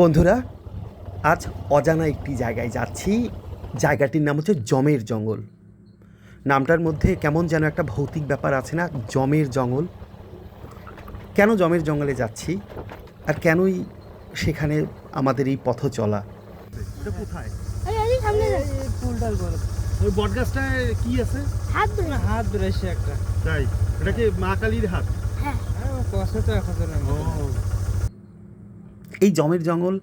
বন্ধুরা আজ অজানা একটি জায়গায় যাচ্ছি। জায়গাটির নাম হচ্ছে জমের জঙ্গল। নামটার মধ্যে কেমন যেন একটা ভৌতিক ব্যাপার আছে না জমের জঙ্গল। কেন জমের জঙ্গলে যাচ্ছি আর কেনই সেখানে আমাদের এই পথ চলা? এটা কোথায়? ওই বটগাছটায় কি আছে? হাত ধরে। হাত ধরেছে একটা। তাই? এটা কি মা কালীর হাত? হ্যাঁ। হ্যাঁ তো এখন এই জমের জঙ্গল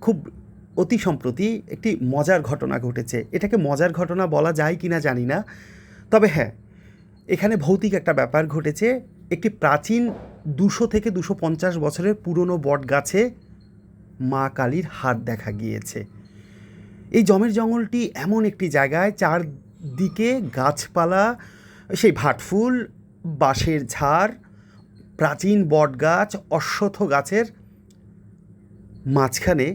খুব অতি সম্প্রতি একটি মজার ঘটনা ঘটেছে। এটাকে মজার ঘটনা বলা যায় কি না জানি না। তবে হ্যাঁ এখানে ভৌতিক একটা ব্যাপার ঘটেছে। একটি প্রাচীন দুশো থেকে দুশো পঞ্চাশ বছরের পুরনো বট গাছে মা কালীর হাত দেখা গিয়েছে। এই জমের জঙ্গলটি এমন একটি জায়গায়, চারদিকে গাছপালা, সেই ভাটফুল, বাঁশের ঝাড়, প্রাচীন বট গাছ অশ্বত্থ গাছের মাঝখানে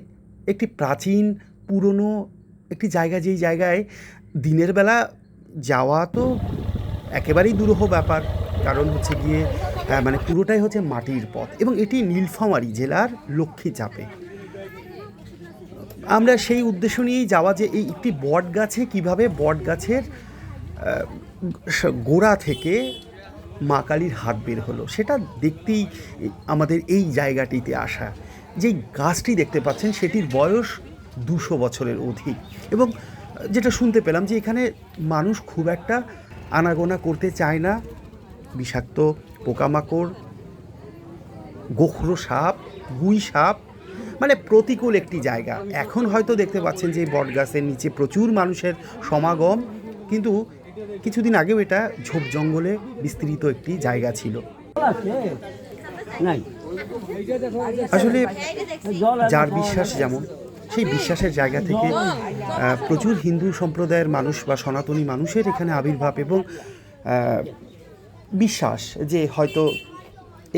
একটি প্রাচীন, পুরনো একটি জায়গা, যেই জায়গায় দিনের বেলা যাওয়া তো একেবারেই দুরূহ ব্যাপার। কারণ হচ্ছে গিয়ে মানে পুরোটাই হচ্ছে মাটির পথ এবং এটি নীলফামারী জেলার লক্ষ্মী চাপে আমরা সেই উদ্দেশ্য নিয়েই যাওয়া যে এই একটি বট গাছে কীভাবে বট গাছের গোড়া থেকে মা কালীর হাত বের হলো, সেটা দেখতেই আমাদের এই জায়গাটিতে আসা। যেই গাছটি দেখতে পাচ্ছেন, সেটির বয়স দুশো বছরের অধিক। এবং যেটা শুনতে পেলাম যে এখানে মানুষ খুব একটা আনাগোনা করতে চায় না। বিষাক্ত পোকামাকড়, গোখরো সাপ গুই সাপ মানে প্রতিকূল একটি জায়গা। এখন হয়তো দেখতে পাচ্ছেন যে এই বটগাছের নিচে প্রচুর মানুষের সমাগম, কিন্তু কিছুদিন আগেও এটা ঝোপ জঙ্গলে বিস্তৃত একটি জায়গা ছিল। নাই। আসলে যার বিশ্বাস যেমন, সেই বিশ্বাসের জায়গা থেকে প্রচুর হিন্দু সম্প্রদায়ের মানুষ বা সনাতনী মানুষের এখানে আবির্ভাব এবং বিশ্বাস যে হয়তো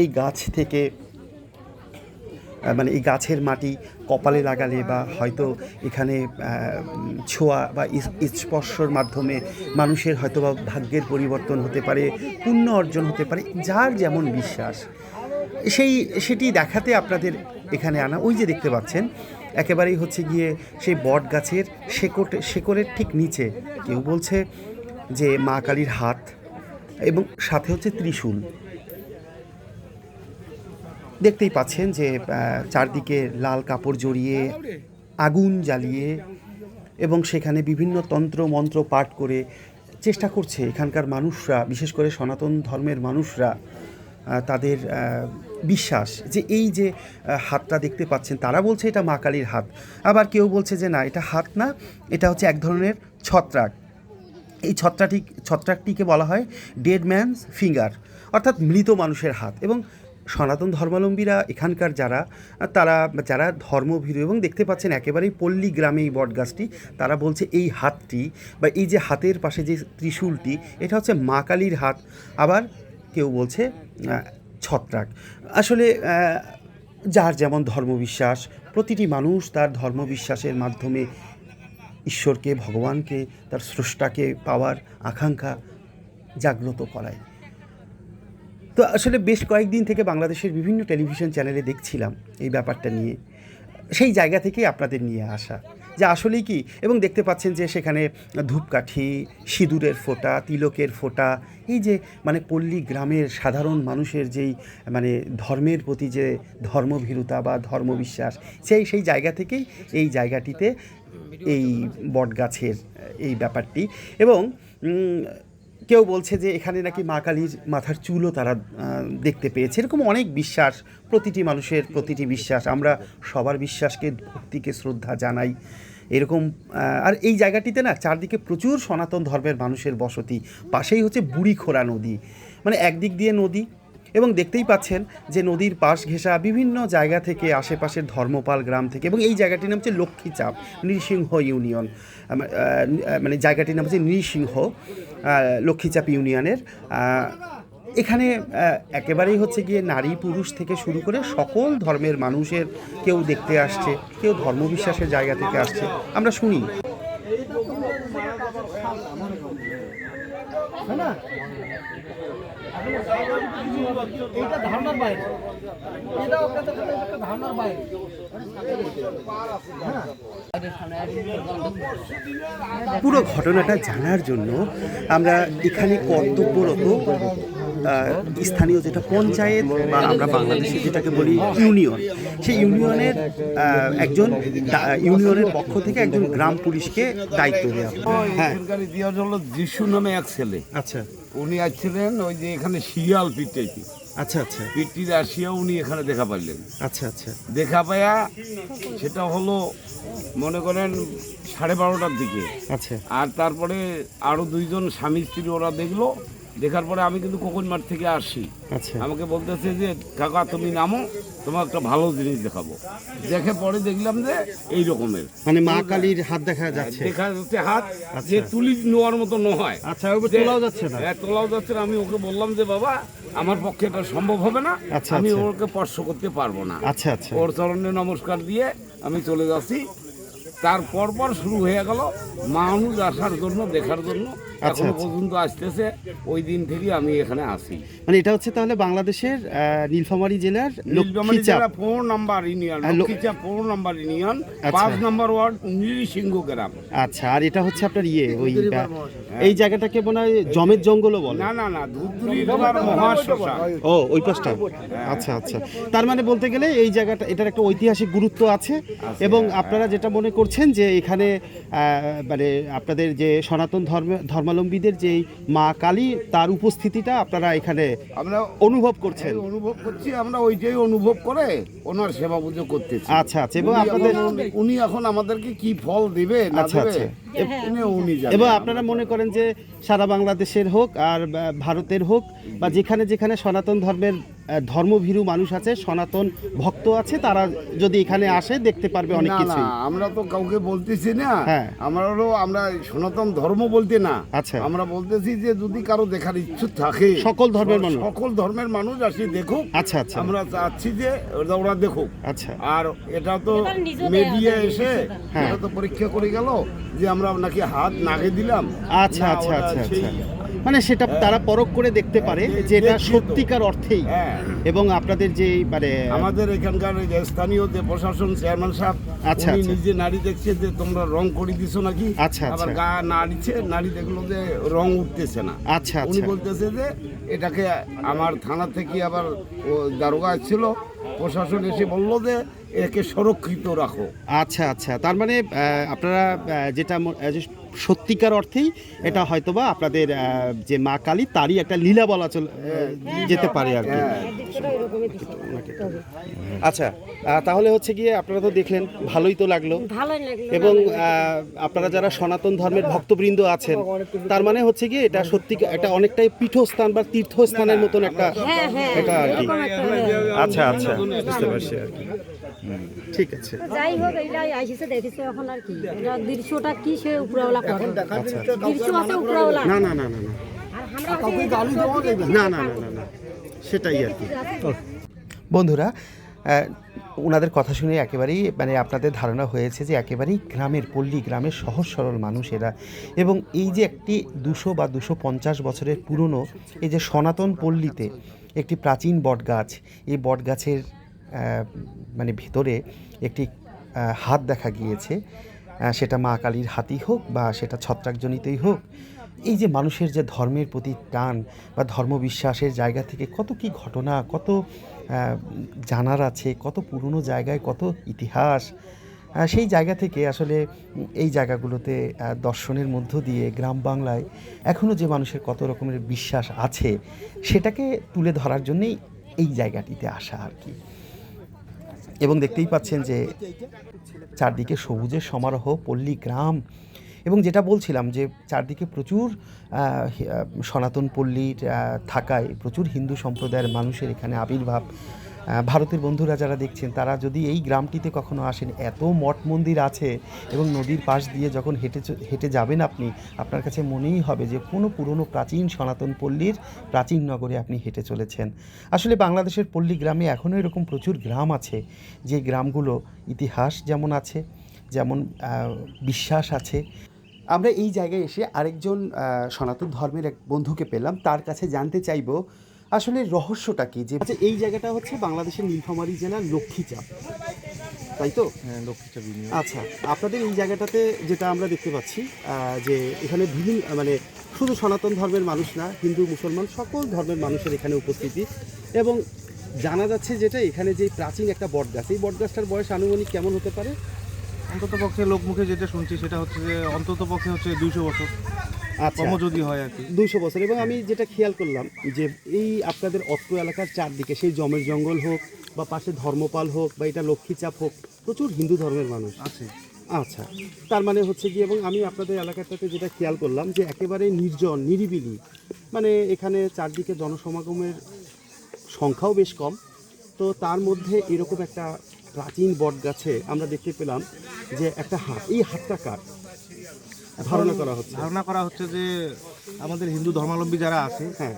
এই গাছ থেকে মানে এই গাছের মাটি কপালে লাগালে বা হয়তো এখানে ছোঁয়া বা স্পর্শর মাধ্যমে মানুষের হয়তো বা ভাগ্যের পরিবর্তন হতে পারে, পুণ্য অর্জন হতে পারে, যার যেমন বিশ্বাস সেই, সেটি দেখাতে আপনাদের এখানে আনা, ওই যে দেখতে পাচ্ছেন, একেবারেই হচ্ছে গিয়ে সেই বট গাছের শেকড় শেকড়ের ঠিক নিচে। কেউ বলছে যে মা কালীর হাত এবং সাথে হচ্ছে ত্রিশূল। দেখতেই পাচ্ছেন যে চারদিকে লাল কাপড় জড়িয়ে, আগুন জ্বালিয়ে এবং সেখানে বিভিন্ন তন্ত্র, মন্ত্র পাঠ করে চেষ্টা করছে এখানকার মানুষরা, বিশেষ করে সনাতন ধর্মের মানুষরা তাদের বিশ্বাস যে এই যে হাতটা দেখতে পাচ্ছেন, তারা বলছে এটা মা কালীর হাত। আবার কেউ বলছে যে না, এটা হাত না, এটা হচ্ছে এক ধরনের ছত্রাক। এই ছত্রাটি ছত্রাকটিকে বলা হয় ডেড ম্যানস ফিঙ্গার, অর্থাৎ মৃত মানুষের হাত। এবং সনাতন ধর্মাবলম্বীরা এখানকার যারা, তারা, যারা ধর্মভীরু এবং দেখতে পাচ্ছেন একেবারেই পল্লী গ্রামে এই বটগাছটি, তারা বলছে এই হাতটি বা এই যে হাতের পাশে যে ত্রিশূলটি, এটা হচ্ছে মা কালীর হাত। আবার কেউ বলছে ছত্রাক। আসলে যার যেমন ধর্মবিশ্বাস, প্রতিটি মানুষ তার ধর্মবিশ্বাসের মাধ্যমে ঈশ্বরকে, ভগবানকে, তার স্রষ্টাকে পাওয়ার আকাঙ্ক্ষা জাগ্রত করায়। তো আসলে বেশ কয়েকদিন থেকে বাংলাদেশের বিভিন্ন টেলিভিশন চ্যানেলে দেখছিলাম এই ব্যাপারটা নিয়ে। সেই জায়গা থেকেই আপনাদের নিয়ে আসা। যে আসলেই কি? এবং দেখতে পাচ্ছেন যে সেখানে ধূপকাঠি, সিঁদুরের ফোঁটা, তিলকের ফোঁটা, এই যে মানে পল্লী গ্রামের সাধারণ মানুষের যেই মানে ধর্মের প্রতি যে ধর্মভীরুতা বা ধর্মবিশ্বাস, সেই সেই জায়গা থেকেই এই জায়গাটিতে এই বটগাছের এই ব্যাপারটি। এবং কেউ বলছে যে এখানে নাকি মা কালীর মাথার চুলও তারা দেখতে পেয়েছে। এরকম অনেক বিশ্বাস, প্রতিটি মানুষের প্রতিটি বিশ্বাস। আমরা সবার বিশ্বাসকে, ভক্তিকে, শ্রদ্ধা জানাই। এরকম আর এই জায়গাটিতে না চারদিকে প্রচুর সনাতন ধর্মের মানুষের বসতি। পাশেই হচ্ছে বুড়িখোরা নদী। মানে একদিক দিয়ে নদী এবং দেখতেই পাচ্ছেন যে নদীর পাশ ঘেঁষা বিভিন্ন জায়গা থেকে আশেপাশের ধর্মপাল গ্রাম থেকে, এবং এই জায়গাটির নাম হচ্ছে লক্ষ্মীচাপ, নৃসিংহ ইউনিয়ন। মানে জায়গাটির নাম হচ্ছে নৃসিংহ লক্ষ্মীচাপ ইউনিয়নের। এখানে একেবারেই হচ্ছে গিয়ে নারী পুরুষ থেকে শুরু করে সকল ধর্মের মানুষের কেউ দেখতে আসছে, কেউ ধর্মবিশ্বাসের জায়গা থেকে আসছে। আমরা শুনি। ধারণার বাইরে। এটা একটা ধারণার বাইরে। পুরো ঘটনাটা জানার জন্য আমরা এখানে কর্তব্যরত স্থানীয় যেটা পঞ্চায়েত বা আমরা বাংলাদেশে যেটাকে বলি ইউনিয়ন সেই ইউনিয়নের একজন ইউনিয়নের পক্ষ থেকে একজন গ্রাম পুলিশকে দায়িত্ব দেওয়া হয়। ইতিহাস হলো যিশু নামে এক ছেলে। আচ্ছা। উনি আসছিলেন ওই যে এখানে শিয়াল পিটেছি আচ্ছা আচ্ছা। পিটির আসিয়া উনি এখানে দেখা পাইলেন। আচ্ছা আচ্ছা। দেখা পাইয়া সেটা হলো মনে করেন সাড়ে বারোটার দিকে। আচ্ছা। আর তারপরে আরও দুইজন স্বামী স্ত্রী ওরা দেখল। দেখার পরে আমি কিন্তু কোকন মাঠ থেকে আসি। আচ্ছা। আমাকে বলতেছে যে কাকা তুমি নামো তোমার একটা ভালো জিনিস দেখাবো। দেখে পরে দেখলাম যে এই রকমের। মানে মা কালীর হাত দেখা যাচ্ছে। দেখা যাচ্ছে হাত যে তুলি নেওয়ার মতো নয়। আচ্ছা তোলাও যাচ্ছে না। হ্যাঁ তোলাও যাচ্ছে না। আমি ওকে বললাম যে বাবা আমার পক্ষে এটা সম্ভব হবে না। আচ্ছা, আমি আচ্ছা। ওকে স্পর্শ করতে পারব না। আচ্ছা আচ্ছা। ওর চরণে নমস্কার দিয়ে আমি চলে যাচ্ছি। তারপর পর শুরু হয়ে গেল মানুষ আসার জন্য দেখার জন্য। আচ্ছা, এখনও আচ্ছা। পর্যন্ত আসতেছে ওই দিন থেকে আমি এখানে আসি মানে এটা হচ্ছে তাহলে বাংলাদেশের নীলফামারী জেলার নীলফামারী জেলা পনেরো নাম্বার ইউনিয়ন হ্যাঁ, পনেরো নাম্বার ইউনিয়ন আচ্ছা। পাঁচ নাম্বার ওয়ার্ড নৃসিংহ গ্রাম। আচ্ছা আর এটা হচ্ছে আপনার ইয়ে ওই এই জায়গাটাকে মনে হয় জমের জঙ্গলও বলে। না না না ধুধুরি মহাশ্মশান। ও ওই পাশটা? আচ্ছা আচ্ছা। তার মানে বলতে গেলে এই জায়গাটা এটার একটা ঐতিহাসিক গুরুত্ব আছে। এবং আপনারা যেটা মনে করছেন যে এখানে আহ, মানে আপনাদের যে সনাতন ধর্ম ধর্মাবলম্বীদের যে মা কালী তার উপস্থিতিটা আপনারা এখানে আমরা অনুভব করছেন। অনুভব করছি আমরা ওইটাই অনুভব করে ওনার সেবা পুজো করতেছি। আচ্ছা আচ্ছা এবং আপনাদের উনি এখন আমাদেরকে কি ফল দিবে না আচ্ছা, দেবে আচ্ছা। এবং আপনারা মনে করেন যে সারা বাংলাদেশের হোক আর ভারতের হোক বা যেখানে যেখানে সনাতন ধর্মের ধর্মভীরু মানুষ আছে সনাতন ভক্ত আছে তারা যদি এখানে আসে দেখতে পারবে অনেক না কিছু না আমরা তো কাউকে বলতেছি না। হ্যাঁ। আমারও আমরা সনাতন ধর্ম বলতে না। আচ্ছা। আমরা বলতেছি যে যদি কারও দেখার ইচ্ছুক থাকে সকল ধর্মের মানুষ। সকল ধর্মের মানুষ আসি দেখুক। আচ্ছা আচ্ছা। আমরা চাচ্ছি যে ওরা- দেখুক। আচ্ছা। আর এটা তো মিডিয়া এসে হ্যাঁ। এটা তো পরীক্ষা করে গেল যে আমরা নাকি হাত নাগে দিলাম। আচ্ছা আচ্ছা আচ্ছা আচ্ছা। মানে সেটা তারা পরখ করে দেখতে পারে হ্যাঁ, যে এটা সত্যিকার অর্থেই। হ্যাঁ। এবং আপনাদের যে মানে আমাদের এখানকার স্থানীয় যে প্রশাসন চেয়ারম্যান সাহেব আচ্ছা, উনি আচ্ছা। নিজে নারী দেখছে যে তোমরা রং করে দিছো নাকি? আচ্ছা, আবার আচ্ছা। গা নাড়িছে নারী দেখল যে রং উঠতেছে না। আচ্ছা উনি আচ্ছা। বলতেছে যে এটাকে আমার থানা থেকে আবার দারোগা ছিল প্রশাসন এসে বলল যে একে সুরক্ষিত রাখো। আচ্ছা আচ্ছা। তার মানে আপনারা যেটা যে সত্যিকার অর্থেই এটা হয়তোবা আপনাদের যে মা কালী তারই একটা লীলা বলা চল আহ, যেতে পারে আর কি। হ্যাঁ। আচ্ছা তাহলে হচ্ছে গিয়ে আপনারা তো দেখলেন ভালোই তো লাগল। এবং আপনারা যারা সনাতন ধর্মের ভক্তবৃন্দ আছেন তার মানে হচ্ছে গিয়ে এটা সত্যি একটা অনেকটাই পীঠস্থান বা তীর্থস্থানের মতন একটা হ্যাঁ হ্যাঁ এটা আর কি। হ্যাঁ। আচ্ছা আচ্ছা বুঝতে পারছি আর কি। ঠিক আছে। যাই হোক আইসিছে দেখেছে এখন আর কি। এটা দৃশ্যটা কি সে উপরাওলা করে? দৃশ্য আছে উপরাওলা না। না না না না সেটাই আর কি। বন্ধুরা ওনাদের কথা শুনে একেবারেই মানে আপনাদের ধারণা হয়েছে যে একেবারেই গ্রামের পল্লী গ্রামের সহজ সরল মানুষ এরা। এবং এই যে একটি দুশো বা দুশো পঞ্চাশ বছরের পুরনো এই যে সনাতন পল্লীতে একটি প্রাচীন বটগাছ এই বটগাছের মানে ভেতরে একটি হাত দেখা গিয়েছে। সেটা মা কালীর হাতই হোক বা সেটা ছত্রাকজনিতই হোক, এই যে মানুষের যে ধর্মের প্রতি টান বা ধর্মবিশ্বাসের জায়গা থেকে কত কি ঘটনা, কত জানার আছে, কত পুরনো জায়গায় কত ইতিহাস সেই জায়গা থেকে আসলে এই জায়গাগুলোতে দর্শনের মধ্য দিয়ে গ্রাম বাংলায় এখনও যে মানুষের কত রকমের বিশ্বাস আছে, সেটাকে তুলে ধরার জন্যেই এই জায়গাটিতে আসা আর কি। এবং দেখতেই পাচ্ছেন যে চারদিকে সবুজের সমারোহ, পল্লী গ্রাম এবং যেটা বলছিলাম যে চারদিকে প্রচুর সনাতন পল্লীর থাকায় প্রচুর হিন্দু সম্প্রদায়ের মানুষের এখানে আবির্ভাব। ভারতের বন্ধুরা যারা দেখছেন, তারা যদি এই গ্রামটিতে কখনো আসেন, এত মঠ মন্দির আছে এবং নদীর পাশ দিয়ে যখন হেঁটে হেঁটে যাবেন আপনি, আপনার কাছে মনেই হবে যে কোনো পুরনো প্রাচীন সনাতন পল্লীর প্রাচীন নগরে আপনি হেঁটে চলেছেন। আসলে বাংলাদেশের পল্লী গ্রামে এখনও এরকম প্রচুর গ্রাম আছে, যে গ্রামগুলো ইতিহাস যেমন আছে, যেমন বিশ্বাস আছে। আমরা এই জায়গায় এসে আরেকজন সনাতন ধর্মের এক বন্ধুকে পেলাম, তার কাছে জানতে চাইব আসলে রহস্যটা কি? যে আচ্ছা এই জায়গাটা হচ্ছে বাংলাদেশের নীলফামারী জেলার লক্ষ্মীচাপ। তাই তো? হ্যাঁ আচ্ছা আপনাদের এই জায়গাটাতে যেটা আমরা দেখতে পাচ্ছি যে এখানে বিভিন্ন মানে শুধু সনাতন ধর্মের মানুষ না হিন্দু মুসলমান সকল ধর্মের মানুষের এখানে উপস্থিতি। এবং জানা যাচ্ছে যেটা এখানে যে প্রাচীন একটা বটগাছ এই বটগাছটার বয়স আনুমানিক কেমন হতে পারে? অন্তত পক্ষে লোকমুখে যেটা শুনছি সেটা হচ্ছে যে অন্তত পক্ষে হচ্ছে দুইশো বছর। আচ্ছা। যদি হয় আর কি। দুইশো বছর। এবং আমি যেটা খেয়াল করলাম যে এই আপনাদের অত্র এলাকার চারদিকে সেই জমের জঙ্গল হোক বা পাশে ধর্মপাল হোক বা এটা লক্ষ্মীচাপ হোক প্রচুর হিন্দু ধর্মের মানুষ। আছে। আচ্ছা। তার মানে হচ্ছে কি এবং আমি আপনাদের এলাকাটাতে যেটা খেয়াল করলাম যে একেবারে নির্জন নিরিবিলি মানে এখানে চারদিকে জনসমাগমের সংখ্যাও বেশ কম। তো তার মধ্যে এরকম একটা প্রাচীন বট গাছে আমরা দেখতে পেলাম যে একটা হাত এই হাতটা কার? ধারণা করা হচ্ছে ধারণা করা হচ্ছে যে আমাদের হিন্দু ধর্মাবলম্বী যারা আছে হ্যাঁ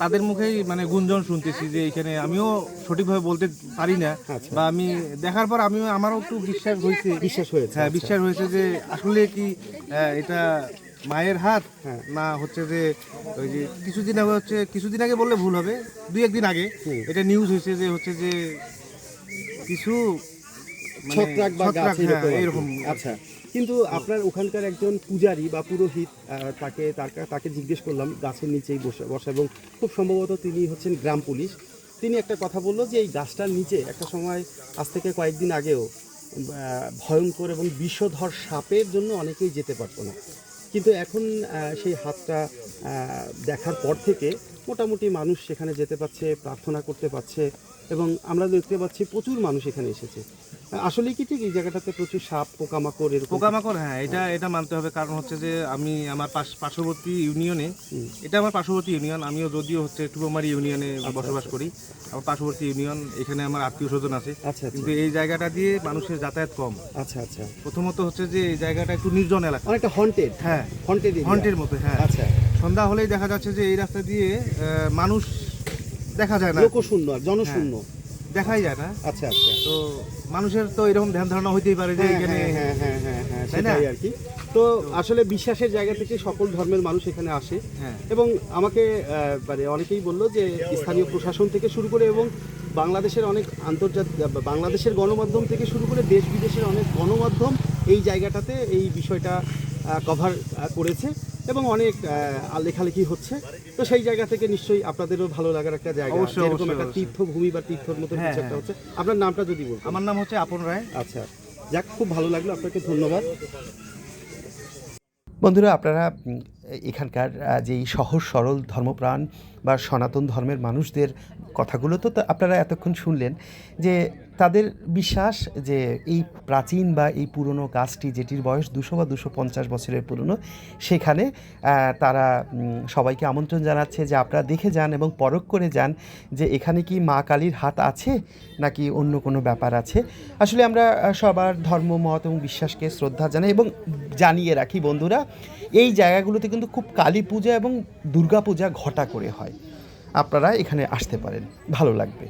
তাদের মুখেই মানে গুঞ্জন শুনতেছি যে এখানে আমিও সঠিকভাবে বলতে পারি না আচ্ছা। বা আমি দেখার পর আমিও আমারও একটু বিশ্বাস হয়েছে বিশ্বাস হয়েছে হ্যাঁ আচ্ছা। বিশ্বাস হয়েছে যে আসলে কি এটা মায়ের হাত হ্যাঁ। না হচ্ছে যে ওই যে কিছুদিন আগে হচ্ছে কিছুদিন আগে বললে ভুল হবে দুই একদিন আগে এটা নিউজ হয়েছে যে হচ্ছে যে কিছু মানে ছত্রাক বা হ্যাঁ। এরকম আচ্ছা কিন্তু আপনার ওখানকার একজন পূজারী বা পুরোহিত তাকে তাকে জিজ্ঞেস করলাম গাছের নিচেই বসে, বসা এবং খুব সম্ভবত তিনি হচ্ছেন গ্রাম পুলিশ। তিনি একটা কথা বলল যে এই গাছটার নিচে একটা সময়, আজ থেকে কয়েকদিন আগেও ভয়ঙ্কর এবং বিষধর সাপের জন্য অনেকেই যেতে পারতো না। কিন্তু এখন সেই হাতটা দেখার পর থেকে মোটামুটি মানুষ সেখানে যেতে পারছে, প্রার্থনা করতে পারছে এবং আমরা দেখতে পাচ্ছি প্রচুর মানুষ এখানে এসেছে। আসলে কি ঠিক? এই জায়গাটাতে প্রচুর সাপ পোকামাকড় এরকম? পোকামাকড় হ্যাঁ এটা এটা মানতে হবে। কারণ হচ্ছে যে আমি আমার পার্শ্ববর্তী ইউনিয়নে এটা আমার পার্শ্ববর্তী ইউনিয়ন আমিও যদিও হচ্ছে টুপমারি ইউনিয়নে আচ্ছা, বসবাস করি। আমার পার্শ্ববর্তী ইউনিয়ন এখানে আমার আত্মীয় স্বজন আছে। আচ্ছা আচ্ছা। কিন্তু এই জায়গাটা দিয়ে মানুষের যাতায়াত কম। আচ্ছা আচ্ছা। প্রথমত হচ্ছে যে এই জায়গাটা একটু নির্জন এলাকা। অনেকটা হন্টেড হ্যাঁ হন্টেড হন্টের মতো হ্যাঁ। আচ্ছা। সন্ধ্যা হলেই দেখা যাচ্ছে যে এই রাস্তা দিয়ে মানুষ দেখা যায় না। লোকশূন্য জনশূন্য। দেখাই যায় না। আচ্ছা আচ্ছা। তো মানুষের তো এরকম ধ্যান ধারণা হইতেই পারে যে হ্যাঁ, এখানে হ্যাঁ, হ্যাঁ, হ্যাঁ, হ্যাঁ, তাই না? সেটাই আর কি। তো আসলে বিশ্বাসের জায়গা থেকে সকল ধর্মের মানুষ এখানে আসে। হ্যাঁ। এবং আমাকে মানে অনেকেই বলল যে স্থানীয় প্রশাসন থেকে শুরু করে এবং বাংলাদেশের অনেক আন্তর্জাতিক বাংলাদেশের গণমাধ্যম থেকে শুরু করে দেশ বিদেশের অনেক গণমাধ্যম এই জায়গাটাতে এই বিষয়টা কভার করেছে। এবং অনেক আহ, লেখালেখি হচ্ছে। তো সেই জায়গা থেকে নিশ্চয়ই আপনাদেরও ভালো লাগার একটা জায়গা। যেরকম একটা তীর্থভূমি বা তীর্থর মতো হ্যাঁ, কিছু একটা হ্যাঁ। হচ্ছে। আপনার নামটা যদি বলুন আমার নাম হচ্ছে আপন রায়। আচ্ছা যাক খুব ভালো লাগল। আপনাকে ধন্যবাদ। বন্ধুরা আপনারা এখানকার যেই সহজ, সরল ধর্মপ্রাণ বা সনাতন ধর্মের মানুষদের কথাগুলো তো তা- আপনারা এতক্ষণ শুনলেন যে তাদের বিশ্বাস যে এই প্রাচীন বা এই পুরনো গাছটি যেটির বয়স দুশো বা দুশো পঞ্চাশ বছরের পুরনো, সেখানে তারা সবাইকে আমন্ত্রণ জানাচ্ছে যে আপনারা দেখে যান এবং পরখ করে যান যে এখানে কি মা কালীর হাত আছে নাকি অন্য কোনো ব্যাপার আছে। আসলে আমরা সবার ধর্ম, মত এবং বিশ্বাসকে শ্রদ্ধা জানাই এবং জানিয়ে রাখি বন্ধুরা, এই জায়গাগুলোতে কিন্তু খুব কালী পূজা এবং দুর্গা পূজা ঘটা করে হয়। আপনারা এখানে আসতে পারেন, ভালো লাগবে।